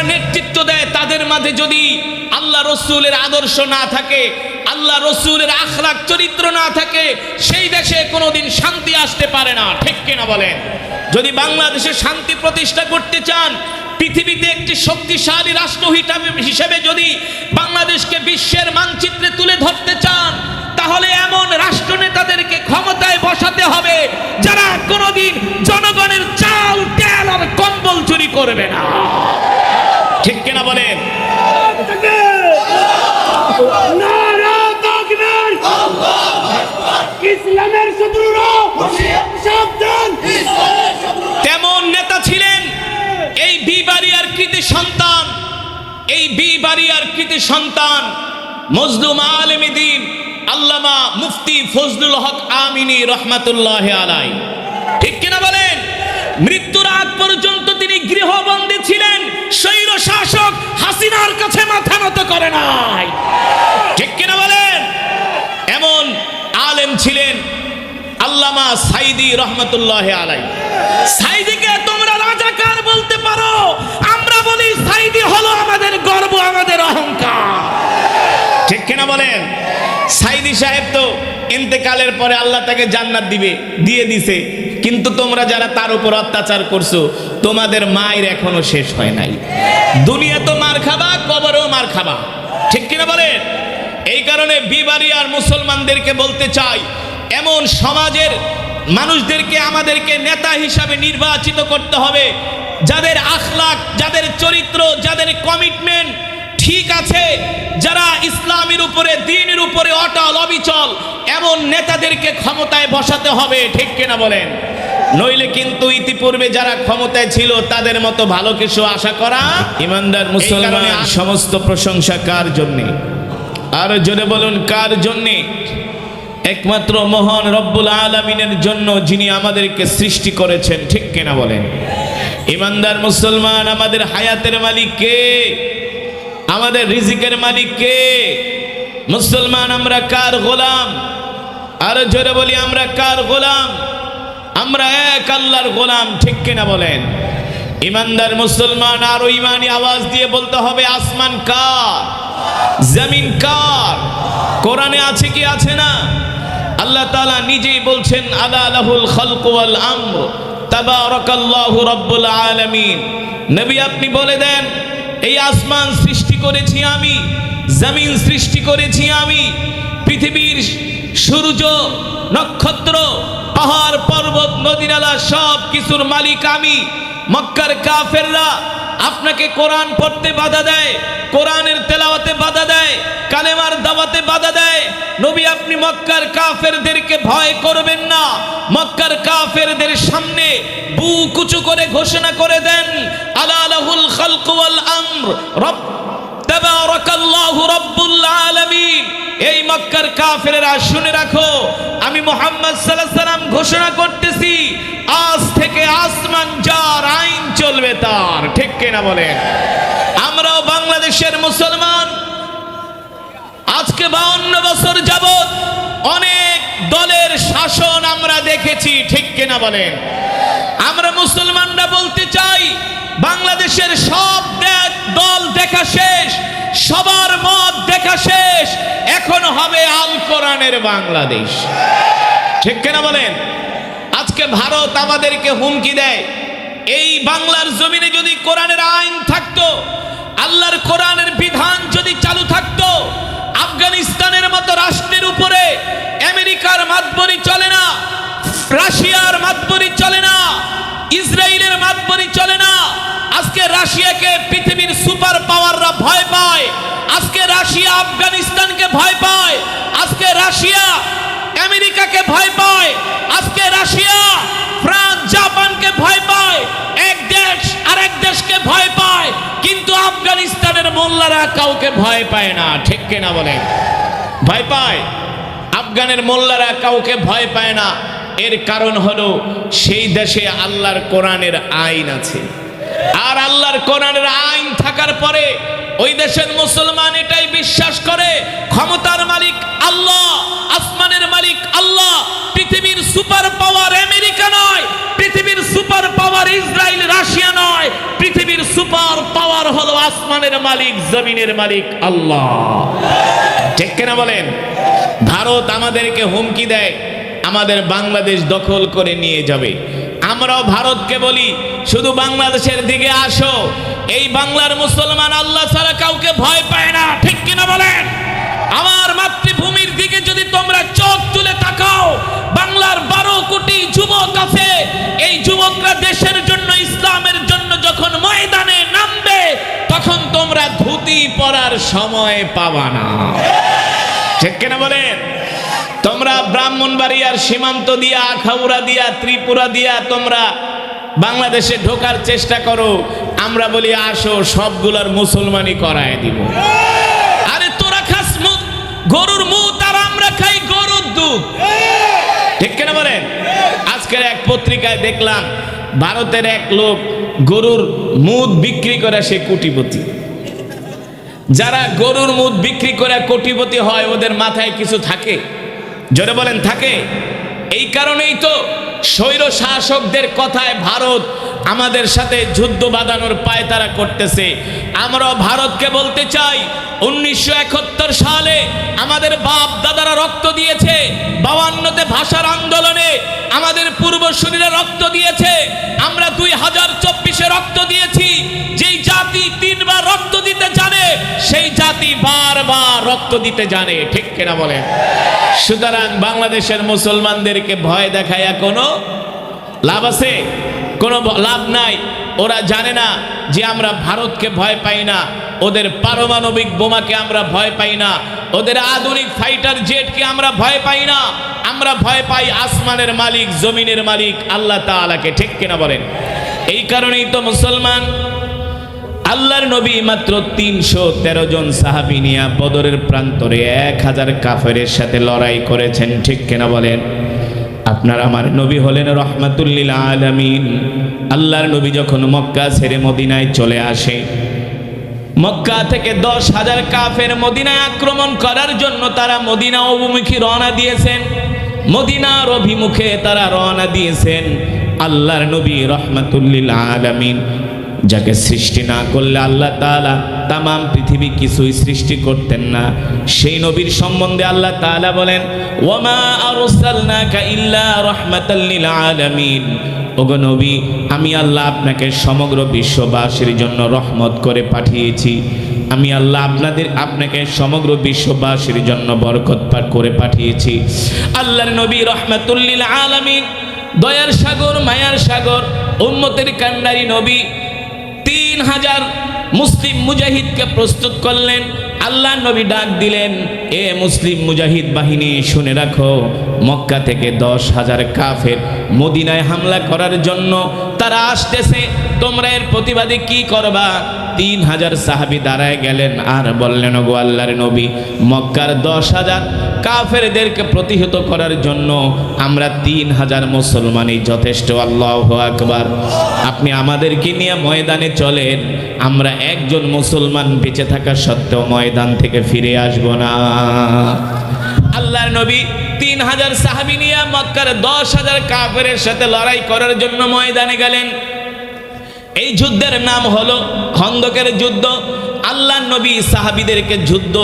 যারা নেতৃত্ব দেয়, তাদের মাঝে যদি আল্লাহ রসুলের আদর্শ না থাকে, আল্লাহ রসুলের আখলাক চরিত্র না থাকে, সেই দেশে কোনোদিন শান্তি আসতে পারে না। ঠিক কিনা বলেন? যদি বাংলাদেশে শান্তি প্রতিষ্ঠা করতে চান, পৃথিবীতে একটি শক্তিশালী রাষ্ট্র হিসাবে- হিসেবে যদি বাংলাদেশকে বিশ্বের মানচিত্রে তুলে ধরতে চান তাহলে এমন রাষ্ট্রনেতাদেরকে ক্ষমতায় বসাতে হবে যারা কোনোদিন জনগণের চাল, তেল আর কম্বল চুরি করবে না। ঠিক কিনা বলেন? তেমন নেতা ছিলেন এই বিবারিয়ার কৃতি সন্তান, এই বিবারিয়ার কৃতি সন্তান মজলুম আলমিদিন আল্লামা মুফতি ফজলুল হক আমিনী রহমাতুল্লাহ আলাই ঠিক কিনা বলেন? মৃত্যুর আগ পর্যন্ত তিনি গৃহবন্দী ছিলেন, স্বৈর শাসক হাসিনার কাছে মাথা নত করে নাই। ঠিক কিনা বলেন? এমন আলেম ছিলেন আল্লামা সাইদি রহমতুল্লাহ আলাই সাইদিকে তোমরা রাজাকার বলতে পারো, আমরা বলি সাইদি হলো আমাদের গর্ব, আমাদের অহংকার। ঠিক কিনা বলেন? সাইদি সাহেব তো ইন্তেকালের পরে আল্লাহ তাকে জান্নাত দিবে, দিয়ে দিছে। কিন্তু তোমরা যারা তার উপর অত্যাচার করছ, তোমাদের মায়ের এখনও শেষ হয় নাই। দুনিয়া তো মার খাবা, কবরেও মার খাবা। ঠিক কিনা বলেন? এই কারণে বিবারিয়ার মুসলমানদেরকে বলতে চাই, এমন সমাজের মানুষদেরকে আমাদেরকে নেতা হিসাবে নির্বাচিত করতে হবে, যাদের আখলাক যাদের চরিত্র, যাদের কমিটমেন্ট ঠিক আছে যারা ইসলামের উপরে দিনের উপরে অটল অবিচল এমন নেতাদেরকে ক্ষমতায় বসাতে হবে ঠিক কিনা বলেন? নইলে কিন্তু ইতিপূর্বে যারা ক্ষমতায় ছিল তাদের মতো ভালো কিছু আশা করা ইমানদার মুসলমান সমস্ত প্রশংসা কার জন্যে? আর জোরে বলুন কার জন্যে? একমাত্র মহান রব্বুল আলমিনের জন্য যিনি আমাদেরকে সৃষ্টি করেছেন ঠিক কিনা বলেন? ইমানদার মুসলমান আমাদের হায়াতের মালিক কে? আমাদের রিজিকের মালিক কে? মুসলমান, আমরা কার গোলাম? আর জোরে বলি, আমরা কার গোলাম? আমরা এক আল্লাহর গোলাম, ঠিক কিনা বলেন? ইমানদার মুসলমান, আরও ইমানি আওয়াজ দিয়ে বলতে হবে, আসমান কার? জমিন কার? কোরআনে আছে কি আছে না? আল্লাহ তাআলা নিজেই বলছেন, আলা লাহুল খালকু ওয়াল আমর, তাবারাকাল্লাহু রাব্বুল আলামিন। নবী আপনি বলে দেন, এই আসমান সৃষ্টি করেছি আমি, জমিন সৃষ্টি করেছি আমি, পৃথিবীর সূর্য, নক্ষত্র, পাহাড়, পর্বত, নদীনালা সব কিছুর মালিক আমি। মক্কার কাফেররা আপনাকে কোরআন পড়তে বাধা দেয়, কোরআনের তেলাওয়াতে বাধা দেয়, কালেমার দাওয়াতে বাধা দেয়। নবী, আপনি মক্কার কাফেরদেরকে ভয় করবেন না। মক্কার কাফেরদের সামনে বুক উঁচু করে ঘোষণা করে দেন আলা লাহুল খালকু ওয়াল আমর, রব এই মক্কার কাফেরেরা শুনে রাখো, আমি মোহাম্মদ সাল্লাম ঘোষণা করতেছি, আজ থেকে আসমান যার আইন চলবে তার। ঠিক কিনা বলেন আমরাও বাংলাদেশের মুসলমান। আজকে বাউন্ন বছর যাবত অনেক দলের শাসন আমরা দেখেছি, ঠিক কিনা বলেন? আমরা মুসলমানরা বলতে চাই, বাংলাদেশের সব দল দেখা শেষ, সবার মত দেখা শেষ, এখন হবে আল কোরআনের বাংলাদেশ। ঠিক কিনা বলেন? আজকে ভারত আমাদেরকে হুমকি দেয়। এই বাংলার জমিনে যদি কোরআনের আইন থাকতো, আল্লাহর কোরআনের বিধান যদি চালু থাকতো, আফগানিস্তানের মতো রাষ্ট্রের উপরে আমেরিকার মাতবরি চলে না, রাশিয়ার মাতবরি চলে না, ইসরায়েলের মাতবরি চলে না, আজকে রাশিয়াকে পৃথিবীর সুপার পাওয়াররা ভয় পায়, আজকে রাশিয়া আফগানিস্তানকে ভয় পায়, আজকে রাশিয়া আমেরিকাকে ভয় পায়, আজকে রাশিয়া ফ্রান্স জাপানকে ভয় পায় এক দেশ আরেক দেশকে ভয় পায় কিন্তু আফগানিস্তানের মোল্লারা কাউকে ভয় পায় না, ঠিক কিনা বলে ভয় পায়? আফগানের মোল্লারা কাউকে ভয় পায় না। এর কারণ হলো সেই দেশে আল্লাহর কোরআনের আইন আছে। আর আল্লাহর কোরআনের আইন থাকার পরে ওই দেশের মুসলমান এটাই বিশ্বাস করে, ক্ষমতার মালিক আল্লাহ, আসমানের মালিক পৃথিবীর সুপার পাওয়ার আমেরিকা নয়, পৃথিবীর সুপার পাওয়ার ইসরায়েল, রাশিয়া নয়, পৃথিবীর সুপার পাওয়ার হলো আসমানের মালিক, জমিনের মালিক আল্লাহ। ঠিক কিনা বলেন? ভারত আমাদেরকে হুমকি দেয়, আমাদের বাংলাদেশ দখল করে নিয়ে যাবে। আমরাও ভারতকে বলি, শুধু বাংলাদেশের দিকে আসো, এই বাংলার মুসলমান আল্লাহ ছাড়া কাউকে ভয় পায় না, ঠিক কিনা বলেন আমার মাতৃভূমির দিকে যদি তোমরা চোখ তুলে তাকাও বাংলার বারো কোটি যুবক আছে এই যুবকরা দেশের জন্য, ইসলামের জন্য যখন ময়দানে নামবে, তখন তোমরা ধুতি পরার সময় পাবা না। ঠিক কিনা বলেন? তোমরা ব্রাহ্মণবাড়িয়ার সীমান্ত দিয়া, আখাউড়া দিয়া, ত্রিপুরা দিয়া তোমরা বাংলাদেশে ঢোকার চেষ্টা করো, আমরা বলি, আসো, সবগুলোর মুসলমানি করায় দিব। আরে তোরা খাস গরুর মুখ আর আমরা খাই গরুর দুধ ঠিক কেন বলেন আজকের এক পত্রিকায় দেখলাম, ভারতের এক লোক গরুর মুদ বিক্রি করে সে কোটিপতি। যারা গরুর মুদ বিক্রি করে কোটিপতি হয়, ওদের মাথায় কিছু থাকে? জোরে বলেন, থাকে? এই কারণেই তো স্বৈর শাসকদের কথায় ভারত আমাদের সাথে যুদ্ধ বাঁধানোর পায় তারা করতেছে। আমরাও ভারতকে বলতে চাই, উনিশশো একাত্তর সালে আমাদের বাপ দাদারা রক্ত দিয়েছে বাবান্নতে ভাষার আন্দোলনে আমাদের পূর্বসূরীরা রক্ত দিয়েছে, আমরা দুই হাজার চব্বিশে রক্ত দিয়েছি, যেই জাতি তিনবার রক্ত দিতে জানে, সেই জাতি বারবার রক্ত দিতে জানে, ঠিক কিনা বলেন? সুতরাং বাংলাদেশের মুসলমানদেরকে ভয় দেখায় কোনো লাভ আছে? কোনো লাভ নাই। ওরা জানে না যে আমরা ভারতকে ভয় পাই না। ওদের পারমাণবিক বোমাকে আমরা ভয় পাই না। ওদের আধুনিক ফাইটার জেটকে আমরা ভয় পাই না। আমরা ভয় পাই আসমানের মালিক, জমিনের মালিক, আল্লাহ তাআলাকে। ঠিক কিনা বলেন? এই কারণেই তো মুসলমান, আল্লাহর নবী মাত্র তিনশো তেরো জন সাহাবি নিয়ে বদরের প্রান্তরে এক হাজার কাফেরের সাথে লড়াই করেছেন। ঠিক কিনা বলেন? আপনার আমার নবী হলেন রহমাতুল্লিল আলমিন। আল্লাহর নবী যখন মক্কা ছেড়ে মদিনায় চলে আসে, মক্কা থেকে দশ হাজার কাফের মদিনায় আক্রমণ করার জন্য তারা মদিনা অভিমুখী রওনা দিয়েছেন। মদিনার অভিমুখে তারা রওনা দিয়েছেন আল্লাহর নবী রহমাতুল্লিল আলামিন। যাকে সৃষ্টি না করলে আল্লাহ তাআলা তামাম পৃথিবী কিছুই সৃষ্টি করতেন না। সেই নবীর সম্বন্ধে আল্লাহ তাআলা বলেন ওগো নবী, আমি আল্লাহ আপনাকে সমগ্র বিশ্ববাসীর জন্য রহমত করে পাঠিয়েছি। আমি আল্লাহ আপনাদের আপনাকে সমগ্র বিশ্ববাসীর জন্য বরকত পাঠ করে পাঠিয়েছি। আল্লাহর নবী রহমাতুল্লিল আলামিন, দয়ার সাগর, মায়ার সাগর, উম্মতের কান্ডারি নবী হাজার মুসলিম মুজাহিদকে প্রস্তুত করলেন। আল্লাহ নবী ডাক দিলেন, এ মুসলিম মুজাহিদ বাহিনী, শুনে রাখো, মক্কা থেকে দশ হাজার কাফের মদিনায় হামলা করার জন্য তারা আসতেছে। তোমরা এর প্রতিবাদে কি করবা? তিন হাজার সাহাবি দাঁড়ায় গেলেন আর বললেন গো আল্লাহর নবী, মক্কার দশ হাজার কাফেরদেরকে প্রতিহত করার জন্য আমরা তিন হাজার মুসলমানই যথেষ্ট। আল্লাহ আকবার। আপনি আমাদেরকে নিয়ে ময়দানে চলেন, আমরা একজন মুসলমান বেঁচে থাকা সত্ত্বেও ময়দান থেকে ফিরে আসব না। আল্লাহর নবী তিন হাজার সাহাবি নিয়ে মক্কার দশ হাজার কাফেরের সাথে লড়াই করার জন্য ময়দানে গেলেন। এই যুদ্ধের নাম হলো খন্দকের যুদ্ধ। আল্লাহ নবী সাহাবিদেরকে যুদ্ধ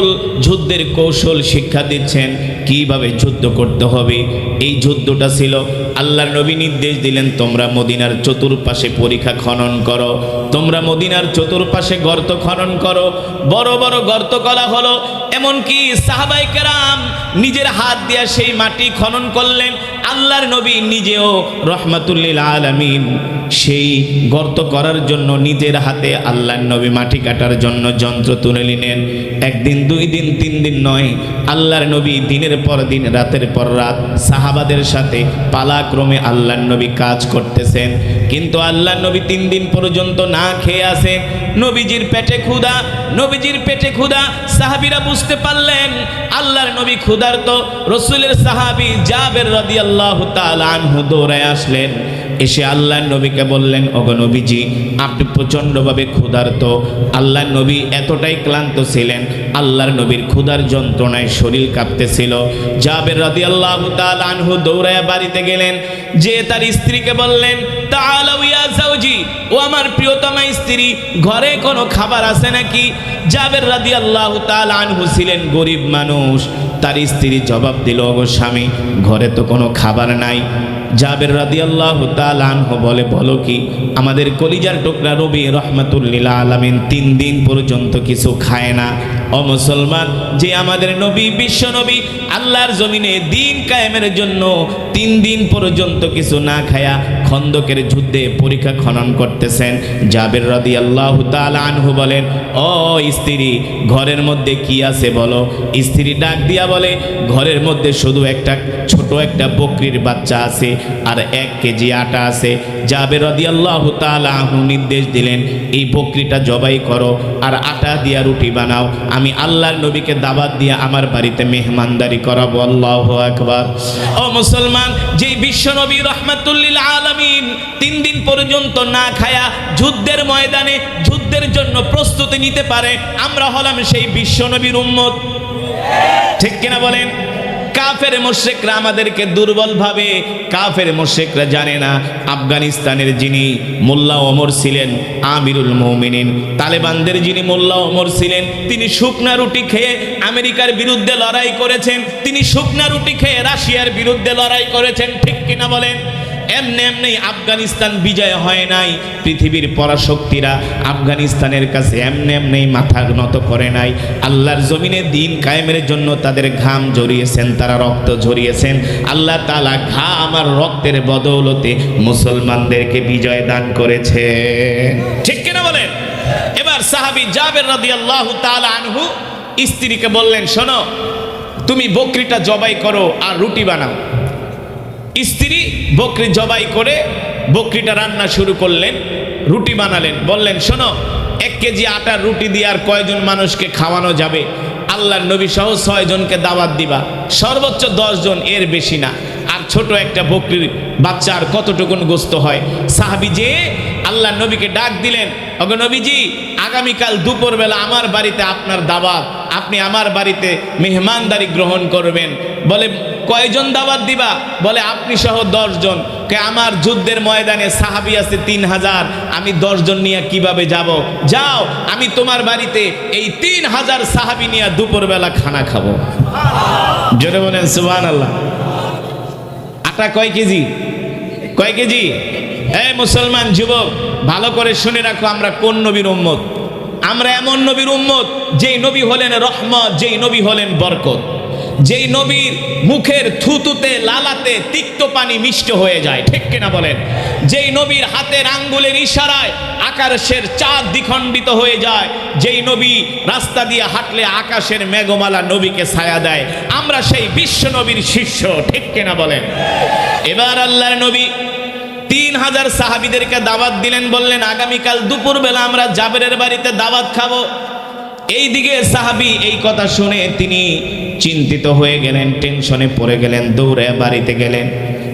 যুদ্ধের কৌশল শিক্ষা দিচ্ছেন, কীভাবে যুদ্ধ করতে হবে। এই যুদ্ধটা ছিল আল্লাহ নবী নির্দেশ দিলেন, তোমরা মদিনার চতুর্পাশে পরীক্ষা খনন করো। তোমরা মদিনার চতুর্পাশে গর্ত খনন করো। বড় বড় গর্ত করা হলো। এমনকি সাহাবাই কেরাম নিজের হাত দিয়া সেই মাটি খনন করলেন। আল্লাহর নবী নিজেও রহমাতুল্লিল আলামিন সেই গর্ত করার জন্য নিজের হাতে আল্লাহর নবী মাটি কাটার জন্য যন্ত্র তুলে নিলেন। একদিন, দুই দিন, তিন দিন নয়, আল্লাহর নবী দিনের পর দিন, রাতের পর রাত সাহাবাদের সাথে পালাক্রমে আল্লাহর নবী কাজ করতেছেন। কিন্তু আল্লাহর নবী তিন দিন পর্যন্ত না খেয়ে আসেন নবীজির পেটে ক্ষুধা, নবীজির পেটে ক্ষুধা, সাহাবিরা বুঝতে পারলেন, আল্লাহর নবী ক্ষুধার্ত। রসুলের সাহাবি জাবের রাদিয়াল্লাহু তাআলা আনহু দৌড়ায় আসলেন। এসে আল্লাহ নবীকে বললেন, ওগো নবীজি, আপনি প্রচণ্ডভাবে ক্ষুধার্ত। আল্লাহ নবী এতটাই ক্লান্ত ছিলেন। আল্লাহর নবীর ক্ষুধার যন্ত্রণায় শরীর কাঁপতেছিল। জাবের রাদি আল্লাহ আনহু দৌড়ায় বাড়িতে গেলেন। যে তার স্ত্রীকে বললেন যাওজি ও আমার প্রিয়তমা স্ত্রী, ঘরে কোনো খাবার আছে নাকি? জাবের রাদি আল্লাহ আনহু ছিলেন গরিব মানুষ। তার স্ত্রী জবাব দিল গো স্বামী, ঘরে তো কোনো খাবার নাই। জাবের রাদি আল্লাহ আনহু বলে, বলো কি, আমাদের কলিজার টুকরা রবি রহমাতুল্লিল আলমিন তিন দিন পর্যন্ত কিছু খায় না। ও মুসলমান, যে আমাদের নবী, বিশ্ব নবী, আল্লাহর জমিনে দিন কায়েমের জন্য তিন দিন পর্যন্ত কিছু না খায়া খন্দকের যুদ্ধে পরীক্ষা খনন করতেছেন। জাবের রাদি আল্লাহ আনহু বলেন, ও স্ত্রী, ঘরের মধ্যে কি আছে বলো? স্ত্রী ডাক দিয়া বলে, ঘরের মধ্যে শুধু একটা ছোট একটা বকরির বাচ্চা আছে আর এক কেজি আটা আছে। জাবের রাদি আল্লাহ আনহু নির্দেশ দিলেন, এই বকরিটা জবাই করো আর আটা দিয়া রুটি বানাও। আমি আল্লাহর নবীকে দাবাত দিয়ে আমার বাড়িতে মেহমানদারি করাবো, আল্লাহ আকবার। ও মুসলমান, যেই বিশ্ব নবী রহমাতুল্লিল আলমিন তিন দিন পর্যন্ত না খায়া যুদ্ধের ময়দানে যুদ্ধের জন্য প্রস্তুতি নিতে পারে, আমরা হলাম সেই বিশ্ব নবীর উম্মত। ঠিক কিনা বলেন? কাফের মোশেকরা আমাদেরকে দুর্বল ভাবে, কাফের মোশেকরা জানে না। আফগানিস্তানের যিনি মোল্লা ওমর ছিলেন, আমিরুল মৌমিনিন। তালেবানদের যিনি মোল্লা ওমর ছিলেন, তিনি শুকনা রুটি খেয়ে আমেরিকার বিরুদ্ধে লড়াই করেছেন। তিনি শুকনা রুটি খেয়ে রাশিয়ার বিরুদ্ধে লড়াই করেছেন, ঠিক কিনা বলেন? এমনি এমনি আফগানিস্তান বিজয় হয় নাই। পৃথিবীর পরাশক্তিরা আফগানিস্তানের কাছে এমনি এমনি মাথা নত করে নাই। আল্লাহর জমিনে দিন কায়েমের জন্য তাদের ঘাম ঝরিয়েছেন, তারা রক্ত ঝরিয়েছেন। আল্লাহ তালা ঘাম আর রক্তের বদৌলতে মুসলমানদেরকে বিজয় দান করেছে ঠিক কিনা বলেন? এবার সাহাবি জাবের রাদি আল্লাহ আনহু স্ত্রীকে বললেন, শোনো, তুমি বকরিটা জবাই করো আর রুটি বানাও। স্ত্রী বকরি জবাই করে বকরিটা রান্না শুরু করলেন, রুটি বানালেন, বললেন, শোনো, এক কেজি আটার রুটি দিয়ে আর কয়জন মানুষকে খাওয়ানো যাবে? আল্লাহর নবী সহ ছয়জনকে দাওয়াত দিবা। সর্বোচ্চ জন এর বেশি না। ছোট একটা বকরির বাচ্চার কতটুকুন গোস্ত হয়? সাহাবি যে আল্লাহ নবীকে ডাক দিলেন অগ নবীজি, আগামীকাল দুপুরবেলা আমার বাড়িতে আপনার দাওয়াত, আপনি আমার বাড়িতে মেহমানদারি গ্রহণ করবেন। বলে, কয়জন দাওয়াত দিবা? বলে, আপনি সহ দশজন। কে, আমার যুদ্ধের ময়দানে সাহাবি আছে তিন হাজার, আমি দশজন নিয়ে কীভাবে যাব? যাও, আমি তোমার বাড়িতে এই তিন হাজার সাহাবি নিয়ে দুপুরবেলা খানা খাব। জোরে বলেন সুবান আল্লাহ আটা কয় কেজি? কয় কেজি? হ্যাঁ মুসলমান যুবক, ভালো করে শুনে রাখো আমরা কোন নবীর উম্মত। আমরা এমন নবীর উম্মত, যেই নবী হলেন রহমত, যেই নবী হলেন বরকত। যেই নবীর মুখের থুতুতে, লালাতে তিক্ত পানি মিষ্ট হয়ে যায়, ঠিক কিনা বলেন? যেই নবীর হাতের আঙ্গুলের ইশারায় আকাশের চাঁদ দ্বিখণ্ডিত হয়ে যায়, যেই নবী রাস্তা দিয়ে হাঁটলে আকাশের মেঘমালা নবীকে ছায়া দেয়, আমরা সেই বিশ্ব নবীর শিষ্য, ঠিক কিনা বলেন? এবার আল্লাহর নবী তিন হাজার সাহাবিদেরকে দাওয়াত দিলেন, বললেন, আগামীকাল দুপুরবেলা আমরা জাবেরের বাড়িতে দাওয়াত খাব। এই দিকে সাহাবি এই কথা শুনে তিনি চিন্তিত হয়ে গেলেন, টেনশনে পড়ে গেলেন, দৌড়ে বাড়িতে গেলেন।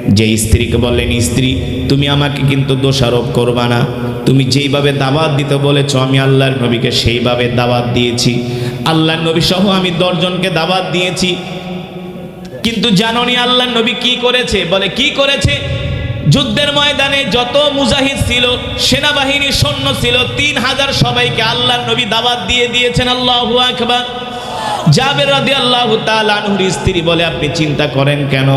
যে স্ত্রীকে বললেন, স্ত্রী, তুমি আমাকে কিন্তু দোষারোপ করবা না। তুমি যেইভাবে দাবাত দিতে বলেছ, আমি আল্লাহর নবীকে সেইভাবে দাওয়াত দিয়েছি। আল্লাহর নবী সহ আমি দশজনকে দাবাত দিয়েছি। কিন্তু জাননি আল্লাহর নবী কি করেছে? বলে, কি করেছে? যুদ্ধের ময়দানে যত মুজাহিদ ছিল সেনাবাহিনী সৈন্য ছিল, তিন হাজার সবাইকে আল্লাহর নবী দাবাত দিয়ে দিয়েছেন। আল্লাহ আকবার। জাবের রাদি আল্লাহ তালুর স্ত্রী বলে, আপনি চিন্তা করেন কেন?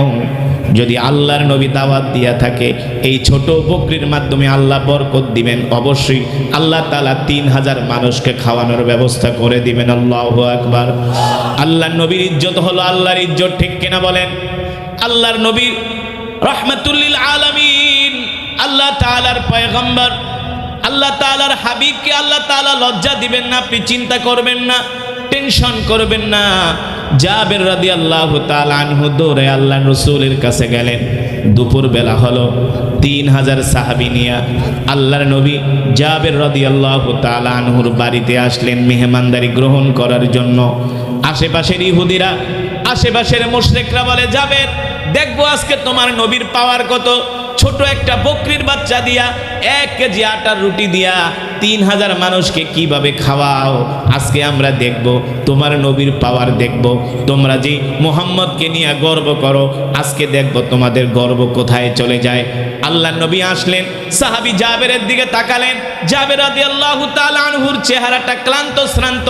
যদি আল্লাহর নবী দাওয়াত দিয়া থাকে, এই ছোট বকরির মাধ্যমে আল্লাহ বরকত দিবেন, অবশ্যই আল্লাহ তালা তিন হাজার মানুষকে খাওয়ানোর ব্যবস্থা করে দিবেন। আল্লাহ আকবার। আল্লাহর নবীর ইজ্জত হলো আল্লাহর ইজ্জত, ঠিক কিনা বলেন? আল্লাহর নবী রহমতুল্লিল আলামিন, আল্লাহ তালার পয়গম্বর, আল্লাহ তালার হাবিবকে আল্লাহ তালা লজ্জা দিবেন না, আপনি চিন্তা করবেন না। টেনশন করবেন না। জাবের রাদি আল্লাহ আনহু দৌড়ে আল্লাহ রসুলের কাছে গেলেন। দুপুর বেলা হলো, তিন হাজার সাহাবি নিয়া আল্লাহর নবী জাবের রাদি আল্লাহ আনহুর বাড়িতে আসলেন মেহমানদারি গ্রহণ করার জন্য। আশেপাশের ইহুদিরা, আশেপাশের মুশরেকরা বলে যাবেন দেখব আজকে তোমার নবীর পাওয়ার কত? ছোট একটা বকরির বাচ্চা দিয়া এক কেজি আটার রুটি দিয়া তিন হাজার মানুষকে কীভাবে খাওয়াও? আজকে আমরা দেখব, তোমার নবীর পাওয়ার দেখব। তোমরা যে মোহাম্মদকে নিয়ে গর্ব করো, আজকে দেখব তোমাদের গর্ব কোথায় চলে যায়। আল্লাহ নবী আসলেন, সাহাবি জাবেরের দিকে তাকালেন। জাবের আদি আল্লাহ আনহুর চেহারাটা ক্লান্ত শ্রান্ত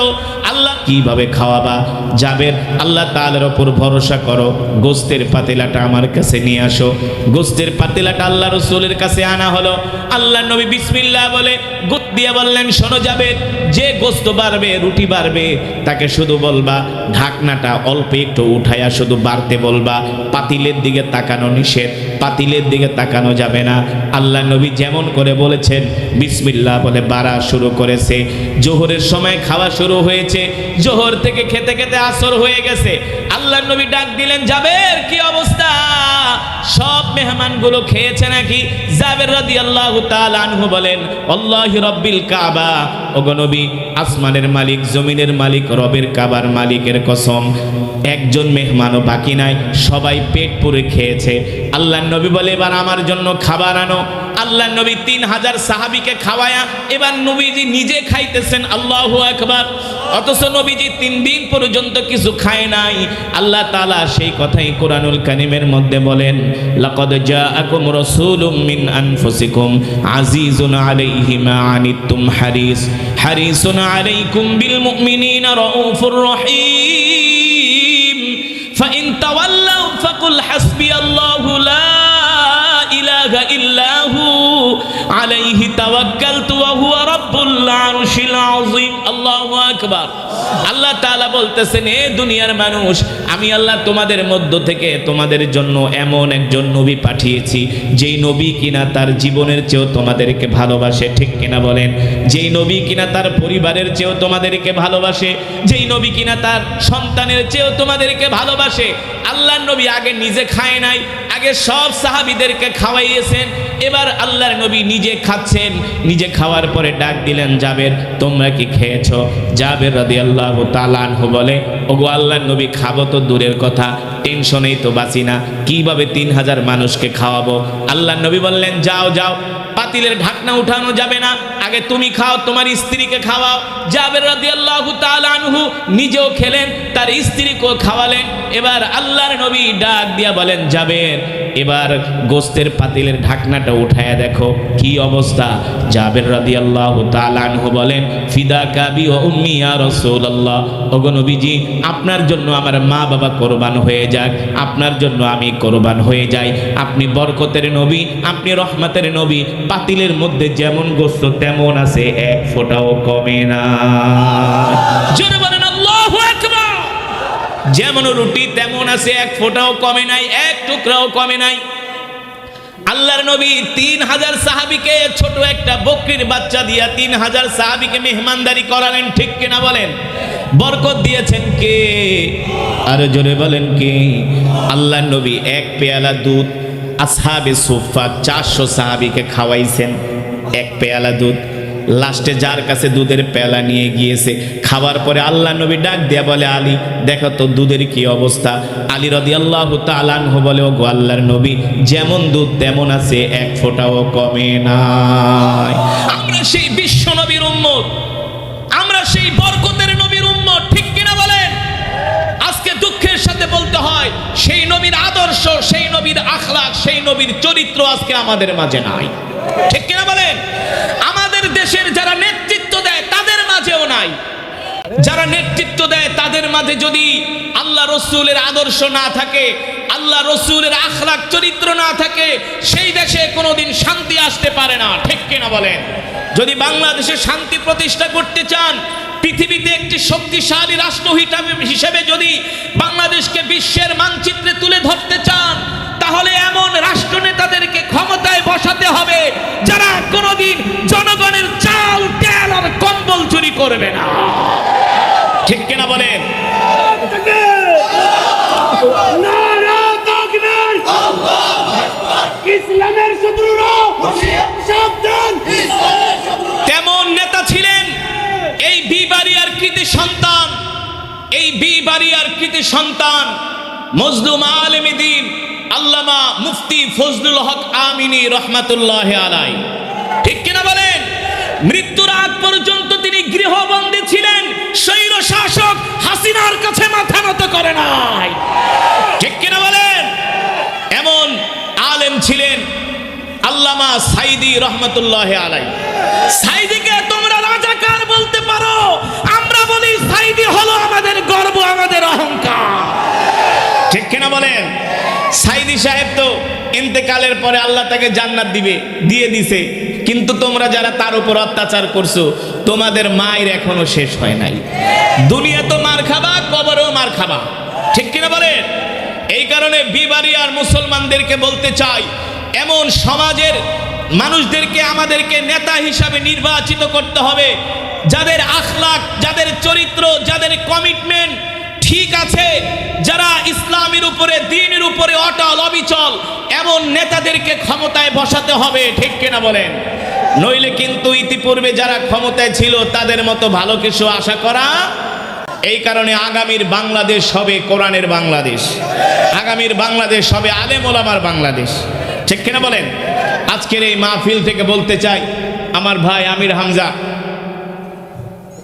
আল্লাহ কীভাবে খাওয়াবা? যাবে। আল্লাহ তালের ওপর ভরসা করো। গোস্তের পাতিলাটা আমার কাছে নিয়ে আসো। গোস্তের পাতিলাটা আল্লাহ রসুলের কাছে আনা হলো। আল্লাহ নবী বিসমিল্লা বলে দিয়ে বললেন, শোনো যাবে যে গোস্ত বাড়বে, রুটি বাড়বে, তাকে শুধু বলবা, ঢাকনাটা অল্প একটু উঠাইয়া শুধু বাড়তে বলবা, পাতিলের দিকে তাকানো নিষেধ, পাতিলের দিকে তাকানো যাবে না। আল্লাহ নবী যেমন করে বলেছেন, বিসমিল্লাহ বলে বাড়া শুরু করেছে। জোহরের সময় খাওয়া শুরু হয়েছে, জোহর থেকে খেতে খেতে আসর হয়ে গেছে। আল্লাহ নবী ডাক দিলেন যাবের কি অবস্থা? সব মেহমানগুলো খেয়েছে নাকি? জাবের রাদিয়াল্লাহু তাআলা আনহু বলেন, আল্লাহ আল্লাহি রব্বিল কাবা। ও নবী, আসমানের মালিক, জমিনের মালিক, রবের কাবার মালিকের কসম, একজন মেহমানও বাকি নাই, সবাই পেট পুরে খেয়েছে। আল্লাহ নবী বলে, এবার আমার জন্য খাবার আনো। আল্লাহ নবী তিন হাজার সাহাবিকে খাওয়ায়া, এবার নবীজি নিজে খাইতেছেন, আল্লাহ আকবার। অথচ নবীজি তিন দিন পর্যন্ত কিছু খায় নাই। আল্লাহ তালা সেই কথাই কোরআনুল কানিমের মধ্যে বলেন মা আনিতুম হারিস। হারিসুন আলাইকুম বিল রহিম। রাব্বুল আরশিল আযীম আল্লাহু আকবার আল্লাহ তাআলা বলতেছেন, এ দুনিয়ার মানুষ, আমি আল্লাহ তোমাদের মধ্য থেকে তোমাদের জন্য এমন একজন নবী পাঠিয়েছি, যেই নবী কিনা তার জীবনের চেয়েও তোমাদেরকে ভালোবাসে। ঠিক কিনা বলেন? যেই নবী কিনা তার পরিবারের চেয়েও তোমাদেরকে ভালোবাসে, যেই নবী কিনা তার সন্তানের চেয়েও তোমাদেরকে ভালোবাসে। আল্লাহর নবী আগে নিজে খায় নাই, আগে সব সাহাবীদেরকে খাওয়াইয়েছেন। এবার আল্লাহর নবী নিজে খাচ্ছেন, নিজে খাওয়ার পরে ডাক দিলেন, জাবের, তোমরা কি খেয়েছো? জাবের রাদি আল্লাহ তালানহ বলে, ওগো আল্লাহ নবী, খাব তো দূরের কথা, টেনশনেই তো বাঁচি না। কীভাবে তিন হাজার মানুষকে খাওয়াবো? আল্লাহ নবী বললেন, যাও যাও। পাতিলের ঢাকনা উঠানো যাবে না। আগে তুমি খাও, তোমার স্ত্রীকে খাওয়াও। জাবের রাদিয়াল্লাহু আনহু নিজেও খেলেন, তার স্ত্রীকেও খাওয়ালেন। এবার আল্লাহর নবী ডাক দিয়া বলেন, জাবের, এবার গোস্তের পাতিলের ঢাকনাটা উঠায়া দেখো, কি অবস্থা? জাবের রাদিয়াল্লাহু তাআলা আনহু বলেন, ফিদা কাবি ও উম্মি ইয়া রাসূলুল্লাহ। ওগো আপনার জন্য আমার মা বাবা কোরবান হয়ে যাক, আপনার জন্য আমি কোরবান হয়ে যাই। আপনি বরকতের নবী, আপনি রহমতের নবী পাতিলের মধ্যে যেমন গোস্ত, তেমন আছে, এক ফোঁটাও কমে না। যেমন রুটি, তেমন আছে, এক ফোঁটাও কমে নাই, এক টুকরাও কমে নাই। আল্লাহর নবী তিন হাজার সাহাবিকে ছোট একটা বকরির বাচ্চা দিয়া তিন হাজার সাহাবিকে মেহমানদারি করালেন, ঠিক কিনা বলেন? বরকত দিয়েছেন কে? আর জোরে বলেন কে? আল্লাহর নবী এক পেয়ালা দুধ আসহাবে সোফা চারশো সাহাবিকে খাওয়াইছেন এক পেয়ালা দুধ। লাস্টে যার কাছে দুধের পেলা নিয়ে গিয়েছে খাবার পরে আল্লাহ নবী ডাক দেয়া বলে, আলী, দেখো তো দুধের কি অবস্থা? আলী রদি আল্লাহ তালানহ বলে ও গো আল্লাহর নবী, যেমন দুধ তেমন আছে, এক ফোঁটাও কমে নাই। আমরা সেই বিশ্ব নবীর উম্মত। আদর্শ, সেই নবীর আখলাক সেই নবীর চরিত্র আজকে আমাদের মাঝে নাই। ঠিক কিনা বলেন? আমাদের দেশের যারা নেতৃত্ব দেয়, তাদের মাঝেও নাই। যারা নেতৃত্ব দেয়, তাদের মাঝে যদি আল্লাহ রসুলের আদর্শ না থাকে, আল্লাহ রসুলের আখলাক চরিত্র না থাকে, সেই দেশে কোনোদিন শান্তি আসতে পারে না। ঠিক কিনা বলেন? যদি বাংলাদেশে শান্তি প্রতিষ্ঠা করতে চান পৃথিবীতে একটি শক্তিশালী রাষ্ট্র হিসেবে যদি বাংলাদেশকে বিশ্বের মানচিত্রে তুলে ধরতে চান, তাহলে এমন রাষ্ট্রনেতাদেরকে ক্ষমতায় বসাতে হবে যারা কোনোদিন জনগণের চাল, তেল আর কম্বল চুরি করবে না। ঠিক কিনা বলেন? ইসলামের শত্রুরা তেমন নেতা ছিলেন এই বিবারিয়ার কৃতি সন্তান, এই বিবারিয়ার কৃতি সন্তান, মজলুম আলমী দিন, আল্লামা মুফতি ফজলুল হক আমিনী রহমাতুল্লাহ আলাই। ঠিক কিনা বলেন? মৃত্যুর আগ পর্যন্ত তিনি গৃহবন্দী ছিলেন, স্বৈর শাসক হাসিনার কাছে মাথা নত করে নাই। ঠিক কিনা বলেন? এমন আলেম ছিলেন আল্লামা সাইদি রহমতুল্লাহ আলাই। সাইদিকে তোমরা রাজাকার বলতে পারো সাইদি হলো আমাদের গর্ব, আমাদের অহংকার। ঠিক কিনা বলেন? সাইদি সাহেব তো ইন্তেকালের পরে আল্লাহ তাকে জান্নাত দিবে, দিয়ে দিছে। কিন্তু তোমরা যারা তার উপর অত্যাচার করছ, তোমাদের মায়ের এখনও শেষ হয় নাই। দুনিয়া তো মার খাবা, কবরেও মার খাবা। ঠিক কিনা বলেন? এই কারণে বিবারিয়ার মুসলমানদেরকে বলতে চাই, এমন সমাজের মানুষদেরকে আমাদেরকে নেতা হিসাবে নির্বাচিত করতে হবে যাদের আখলাক, যাদের চরিত্র, যাদের কমিটমেন্ট ঠিক আছে, যারা ইসলামের উপরে, দিনের উপরে অটল, অবিচল, এমন নেতাদেরকে ক্ষমতায় বসাতে হবে, ঠিক কিনা বলেন? নইলে কিন্তু ইতিপূর্বে যারা ক্ষমতায় ছিল, তাদের মতো ভালো কিছু আশা করা এই কারণে আগামীর বাংলাদেশ হবে কোরআনের বাংলাদেশ। আগামীর বাংলাদেশ হবে আলেম ওলামার বাংলাদেশ। ঠিক কিনা বলেন? আজকের এই মাহফিল থেকে বলতে চাই, আমার ভাই আমির হামজা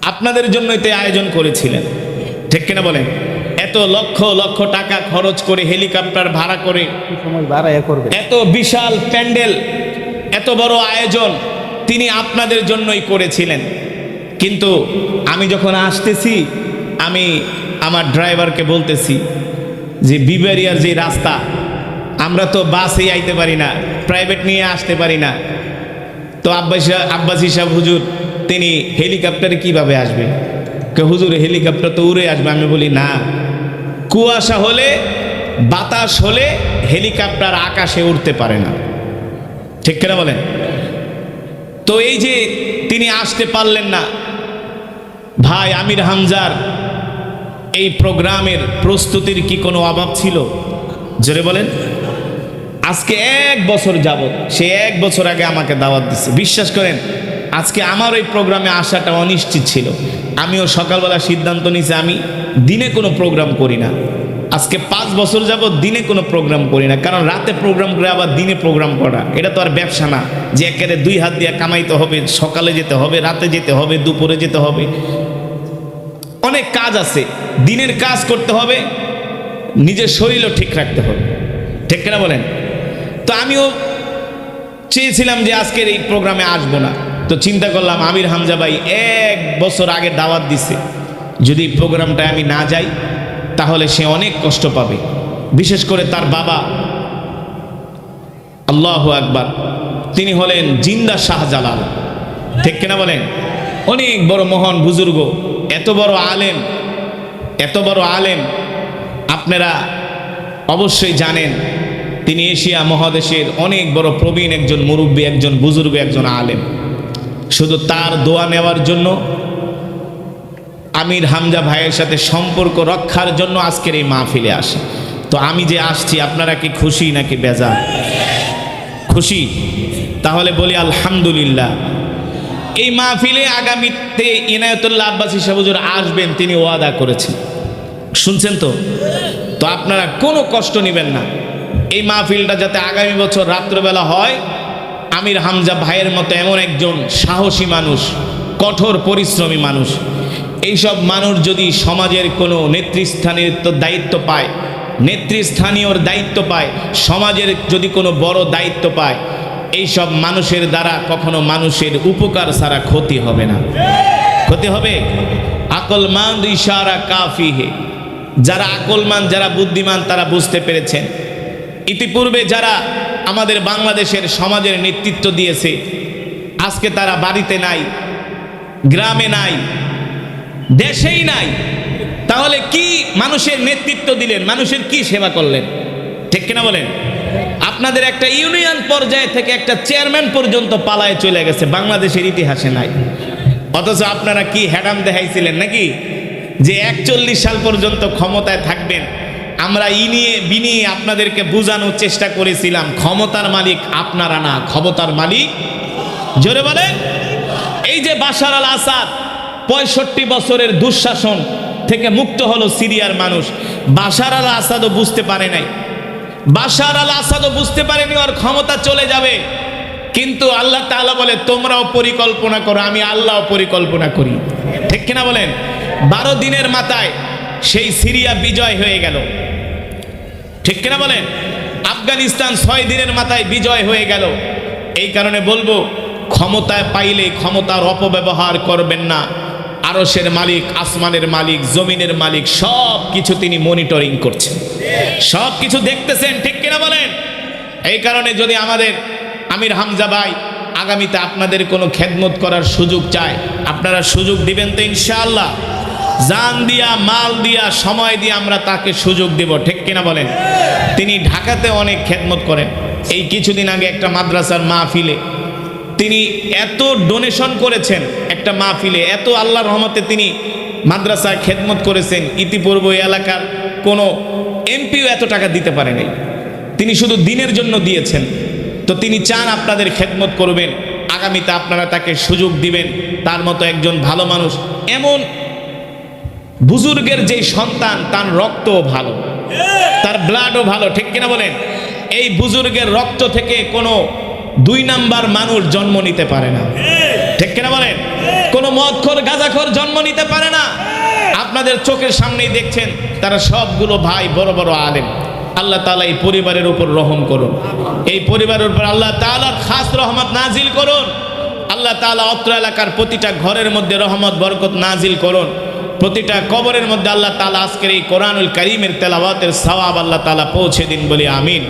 আপনাদের জন্যই তো আয়োজন করেছিলেন। ঠিক কিনা বলেন? এত লক্ষ লক্ষ টাকা খরচ করে হেলিকপ্টার ভাড়া করে এত বিশাল প্যান্ডেল এত বড় আয়োজন তিনি আপনাদের জন্যই করেছিলেন। কিন্তু আমি যখন আসতেছি আমি আমার ড্রাইভারকে বলতেছি যে বিবেরিয়ার যে রাস্তা আমরা তো বাসেই আইতে পারি না প্রাইভেট নিয়ে আসতে পারি না। তো আব্বাস আব্বাস হিসাব হুজুর তিনি হেলিকপ্টারে কীভাবে আসবে? কে হুজুর, হেলিকপ্টার তো উড়ে আসবে। আমি বলি, না। কুয়াশা হলে, বাতাস হলে হেলিকপ্টার আকাশে উঠতে পারে না। ঠিক কেনা বলেন? তো এই যে তিনি আসতে পারলেন না। ভাই আমির হামজার এই প্রোগ্রামের প্রস্তুতির কি কোনো অভাব ছিল? জোরে বলেন। আজকে এক বছর যাবত সে এক বছর আগে আমাকে দাওয়াত দিচ্ছে বিশ্বাস করেন আজকে আমার ওই প্রোগ্রামে আসাটা অনিশ্চিত ছিল। আমিও সকালবেলা সিদ্ধান্ত নিয়েছি, আমি দিনে কোনো প্রোগ্রাম করি না। আজকে পাঁচ বছর যাবত দিনে কোনো প্রোগ্রাম করি না, কারণ রাতে প্রোগ্রাম করে আবার দিনে প্রোগ্রাম করা, এটা তো আর ব্যবসা না। যে একেবারে দুই হাত দিয়ে কামাইতে হবে, সকালে যেতে হবে, রাতে যেতে হবে, দুপুরে যেতে হবে। অনেক কাজ আছে, দিনের কাজ করতে হবে, নিজের শরীরও ঠিক রাখতে হবে। ঠিক কিনা বলেন? তো আমিও চেয়েছিলাম যে আজকের এই প্রোগ্রামে আসব না। তো চিন্তা করলাম, আমির হামজা ভাই এক বছর আগে দাওয়াত দিছে। যদি প্রোগ্রামটায় আমি না যাই, তাহলে সে অনেক কষ্ট পাবে। বিশেষ করে তার বাবা। আল্লাহ আকবার। তিনি হলেন জিন্দা শাহজালাল। ঠিক কিনা বলেন? অনেক বড় মহান বুজুর্গ, এত বড় আলেম, এত বড় আলেম। আপনারা অবশ্যই জানেন, তিনি এশিয়া মহাদেশের অনেক বড় প্রবীণ একজন মুরব্বী, একজন বুজুর্গ, একজন আলেম। শুধু তার দোয়া নেওয়ার জন্য, আমির হামজা ভাইয়ের সাথে সম্পর্ক রক্ষার জন্য আজকের এই মাহফিলে আসে। তো আমি যে আসছি, আপনারা কি খুশি নাকি বেজা খুশি? তাহলে বলি আলহামদুলিল্লাহ। এই মাহফিলে আগামীতে ইনায়তুল্লাহ আব্বাসী সাহুজুর আসবেন, তিনি ওয়াদা করেছেন। শুনছেন তো? তো আপনারা কোনো কষ্ট নেবেন না। এই মাহফিলটা যাতে আগামী বছর রাত্রবেলা হয় আমির হামজা ভাইয়ের মতো এমন একজন সাহসী মানুষ, কঠোর পরিশ্রমী মানুষ। এইসব মানুষ যদি সমাজের কোনো নেতৃস্থানীয় দায়িত্ব পায়, নেতৃস্থানীয়র দায়িত্ব পায়, সমাজের যদি কোনো বড় দায়িত্ব পায়, এইসব মানুষের দ্বারা কখনো মানুষের উপকার ছাড়া ক্ষতি হবে না। ক্ষতি হবে? আকলমান ইশারা কাফি হে যারা আকলমান, যারা বুদ্ধিমান, তারা বুঝতে পেরেছেন। ইতিপূর্বে যারা আমাদের বাংলাদেশের সমাজের নেতৃত্ব দিয়েছে। আজকে তারা বাড়িতে নাই, গ্রামে নাই, দেশেই নাই। তাহলে কি মানুষের নেতৃত্ব দিলেন? মানুষের কি সেবা করলেন? ঠিক কিনা বলেন? আপনাদের একটা ইউনিয়ন পর্যায়ে থেকে একটা চেয়ারম্যান পর্যন্ত পালায় চলে গেছে, বাংলাদেশের ইতিহাসে নাই। অথচ আপনারা কি হ্যাডাম দেখাইছিলেন নাকি? যে একচল্লিশ সাল পর্যন্ত ক্ষমতায় থাকবেন আমরা ই ইনিয়ে বিনিয়ে আপনাদেরকে বোঝানোর চেষ্টা করেছিলাম, ক্ষমতার মালিক আপনারা না, ক্ষমতার মালিক। জোরে বলেন। এই যে বাশার আল আসাদ, পঁয়ষট্টি বছরের দুঃশাসন থেকে মুক্ত হলো সিরিয়ার মানুষ। বাশার আল আসাদও বুঝতে পারে নাই। বাশার আল আসাদও বুঝতে পারেনি, ওর ক্ষমতা চলে যাবে। কিন্তু আল্লাহ তাআলা বলে, তোমরাও পরিকল্পনা করো, আমি আল্লাহও পরিকল্পনা করি। ঠিক কিনা বলেন? বারো দিনের মাথায় সেই সিরিয়া বিজয় হয়ে গেল। ঠিক কিনা বলেন? আফগানিস্তান ছয় দিনের মাথায় বিজয় হয়ে গেল। এই কারণে বলব, ক্ষমতায় পাইলে ক্ষমতার অপব্যবহার করবেন না। আরসের মালিক, আসমানের মালিক, জমিনের মালিক সব কিছু তিনি মনিটরিং করছেন। সব কিছু দেখতেছেন, ঠিক কিনা বলেন? এই কারণে যদি আমাদের আমির হামজা ভাই আগামীতে আপনাদের কোনো খেদমত করার সুযোগ চায়, আপনারা সুযোগ দিবেন তো ইনশাআল্লাহ। জান দিয়া, মাল দিয়া, সময় দিয়ে আমরা তাকে সুযোগ দেব, ঠিক কিনা বলেন? তিনি ঢাকাতে অনেক খেদমত করেন। এই কিছুদিন আগে একটা মাদ্রাসার মাহফিলে তিনি এত ডোনেশন করেছেন একটা মাহফিলে, এত আল্লাহর রহমতে তিনি মাদ্রাসায় খেদমত করেছেন। ইতিপূর্বে এলাকার কোনো এমপিও এত টাকা দিতে পারেনি তিনি শুধু দিনের জন্য দিয়েছেন। তো তিনি চান আপনাদের খেদমত করবেন। আগামীতে আপনারা তাকে সুযোগ দিবেন। তার মতো একজন ভালো মানুষ, এমন বুজুর্গের যে সন্তান, তার রক্তও ভালো। তার ব্লাডও ভালো, ঠিক কিনা বলেন? এই বুজুর্গের রক্ত থেকে কোনো দুই নাম্বার মানুষ জন্ম নিতে পারে না। ঠিক কিনা বলেন? কোনো মদখোর, গাঁজাখোর জন্ম নিতে পারে না। আপনাদের চোখের সামনেই দেখছেন, তারা সবগুলো ভাই বড় বড় আলেম। আল্লাহ তাআলা এই পরিবারের উপর রহম করুন। এই পরিবারের উপর আল্লাহ তাআলার খাস রহমত নাজিল করুন। আল্লাহ তাআলা অত্র এলাকার প্রতিটা ঘরের মধ্যে রহমত, বরকত নাজিল করুন। প্রতিটা কবরের মধ্যে আল্লাহ তালা আজকের এই কোরআনুল করিমের তেলাওয়াতের সওয়াব আল্লাহ তালা পৌঁছে দিন বলে আমিন।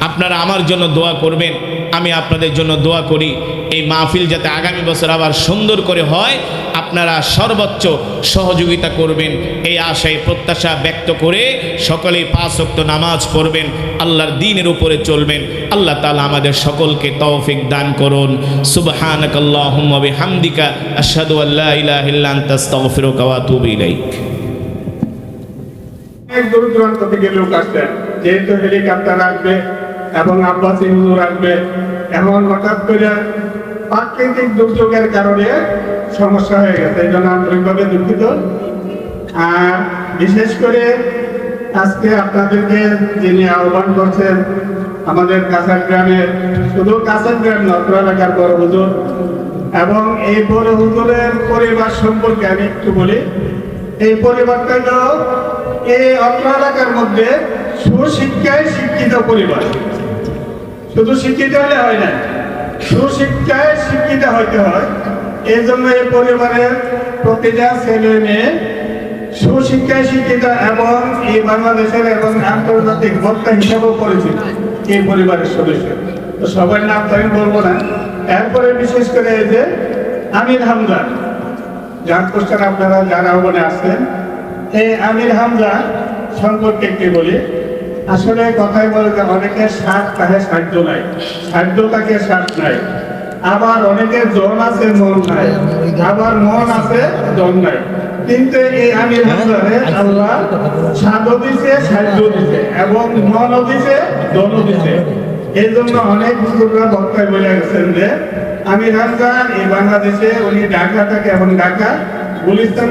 আপনারা আমার জন্য দোয়া করবেন, আমি আপনাদের জন্য দোয়া করি। এই মাহফিল যাতে আগামী বছর আবার সুন্দর করে হয় আপনারা সর্বোচ্চ সহযোগিতা করবেন। এই আশায় প্রত্যাশা ব্যক্ত করে সকলেই পাঁচ ওয়াক্ত নামাজ পড়বেন, আল্লাহর দিনের উপরে চলবেন। আল্লাহ তাআলা আমাদের সকলকে তৌফিক দান করুন। আসবে এবং হঠাৎ করে প্রাকৃতিক দুর্যোগের কারণে সমস্যা হয়ে গেছে, এই জন্য আন্তরিকভাবে দুঃখিত। আর বিশেষ করে আজকে আপনাদেরকে যিনি আহ্বান করছেন আমাদের কাছাড় গ্রামের, শুধু কাছাড় গ্রাম না, অত্র এলাকার বড় হুজুর, এবং এই বড় হুজুরের পরিবার সম্পর্কে আমি একটু বলি। এই পরিবারটা হলো এই অত্র এলাকার মধ্যে সুশিক্ষায় শিক্ষিত পরিবার। শুধু শিক্ষিত হলে হয় না, সুশিক্ষায় শিক্ষিত হইতে হয়। এই জন্য এই পরিবারের প্রতিটা ছেলে মেয়ে সুশিক্ষায় শিক্ষিত এবং এই বাংলাদেশের এবং আন্তর্জাতিক বক্তা হিসাবেও পরিচিত এই পরিবারের সদস্য। তো সবার নাম তো আমি বলব না। এরপরে বিশেষ করে এই যে আমির হামদা যার কোশ্চেন আপনারা যারা মনে আসছেন এই আমির হামজা সম্পর্কে একটি বলি। আসলে কথাই বলে যে অনেকে শাক তাহে সাহায্য নাই। সাহায্য তাকে শাক নাই। আবার অনেকের জন আছে, মন নাই। আবার মন আছে জন নাই। কিন্তু এই আমির আল্লাহ দিছে সাহায্য দিছে, এবং মন দিছে দিছে। এই জন্য অনেক বুজুর্গরা বক্তায় বলে গেছেন যে, আমির হামজা এই বাংলাদেশে উনি ঢাকা থাকে এবং ঢাকা। গুলিস্তান